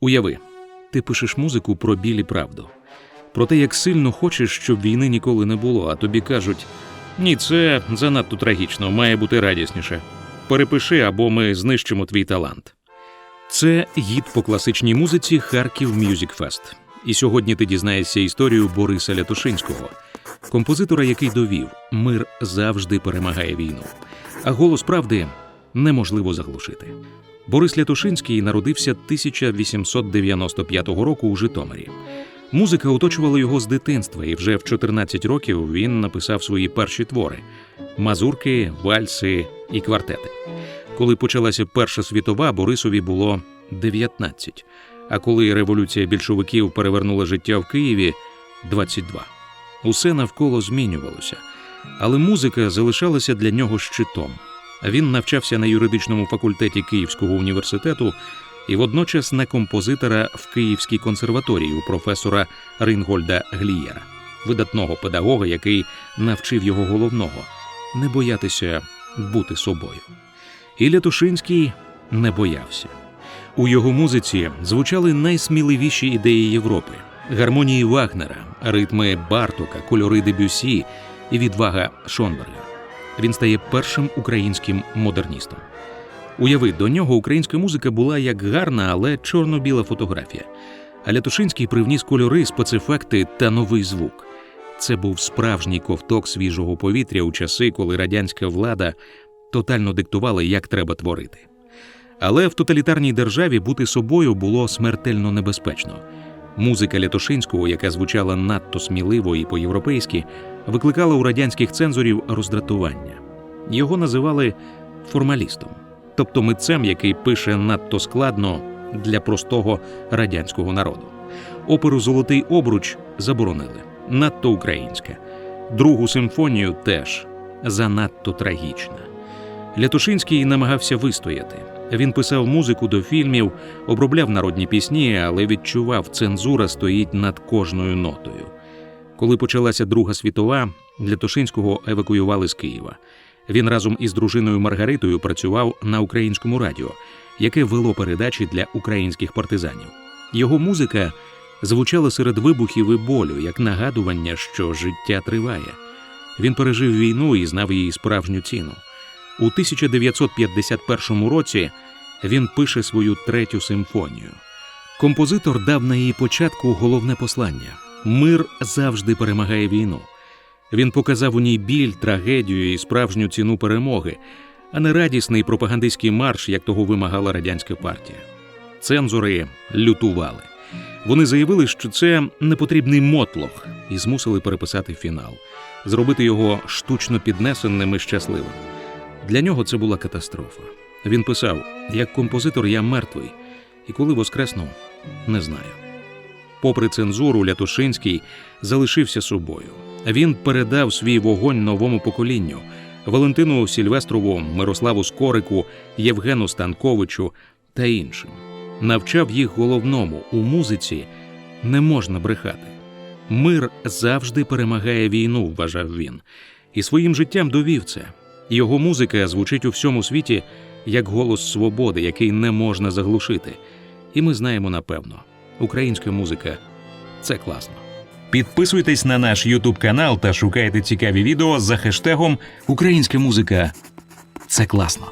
Уяви, ти пишеш музику про біль і правду. Про те, як сильно хочеш, щоб війни ніколи не було, а тобі кажуть: ні, це занадто трагічно, має бути радісніше. Перепиши або ми знищимо твій талант. Це гід по класичній музиці Харків Мюзік Фест. І сьогодні ти дізнаєшся історію Бориса Лятошинського, композитора, який довів, мир завжди перемагає війну, а голос правди неможливо заглушити. Борис Лятошинський народився 1895 року у Житомирі. Музика оточувала його з дитинства, і вже в 14 років він написав свої перші твори: мазурки, вальси і квартети. Коли почалася Перша світова, Борисові було 19, а коли революція більшовиків перевернула життя в Києві 22. Усе навколо змінювалося, але музика залишалася для нього щитом. Він навчався на юридичному факультеті Київського університету і водночас на композитора в Київській консерваторії у професора Рингольда Глієра, видатного педагога, який навчив його головного не боятися бути собою. І Лятушинський не боявся. У його музиці звучали найсміливіші ідеї Європи: гармонії Вагнера, ритми Бартока, кольори Дебюсі і відвага Шонберга. Він стає першим українським модерністом. Уяви, до нього українська музика була як гарна, але чорно-біла фотографія. А Лятушинський привніс кольори, спецефекти та новий звук. Це був справжній ковток свіжого повітря у часи, коли радянська влада тотально диктувала, як треба творити. Але в тоталітарній державі бути собою було смертельно небезпечно. Музика Лятошинського, яка звучала надто сміливо і по-європейськи, викликала у радянських цензорів роздратування. Його називали формалістом, тобто митцем, який пише надто складно для простого радянського народу. Оперу Золотий обруч заборонили, надто українська. Другу симфонію теж занадто трагічна. Лятушинський намагався вистояти. Він писав музику до фільмів, обробляв народні пісні, але відчував, цензура стоїть над кожною нотою. Коли почалася Друга світова, Лятошинського евакуювали з Києва. Він разом із дружиною Маргаритою працював на українському радіо, яке вело передачі для українських партизанів. Його музика звучала серед вибухів і болю, як нагадування, що життя триває. Він пережив війну і знав її справжню ціну. У 1951 році він пише свою третю симфонію. Композитор дав на її початку головне послання: мир завжди перемагає війну. Він показав у ній біль, трагедію і справжню ціну перемоги, а не радісний пропагандистський марш, як того вимагала радянська партія. Цензори лютували. Вони заявили, що це непотрібний мотлох, і змусили переписати фінал, зробити його штучно піднесеним і щасливим. Для нього це була катастрофа. Він писав: як композитор, я мертвий, і коли воскресну, не знаю. Попри цензуру, Лятушинський залишився собою. Він передав свій вогонь новому поколінню Валентину Сільвестрову, Мирославу Скорику, Євгену Станковичу та іншим. Навчав їх головному у музиці не можна брехати. Мир завжди перемагає війну, вважав він, і своїм життям довів це. Його музика звучить у всьому світі як голос свободи, який не можна заглушити. І ми знаємо напевно, українська музика це класно. Підписуйтесь на наш Ютуб канал та шукайте цікаві відео за хештегом Українська музика це класно.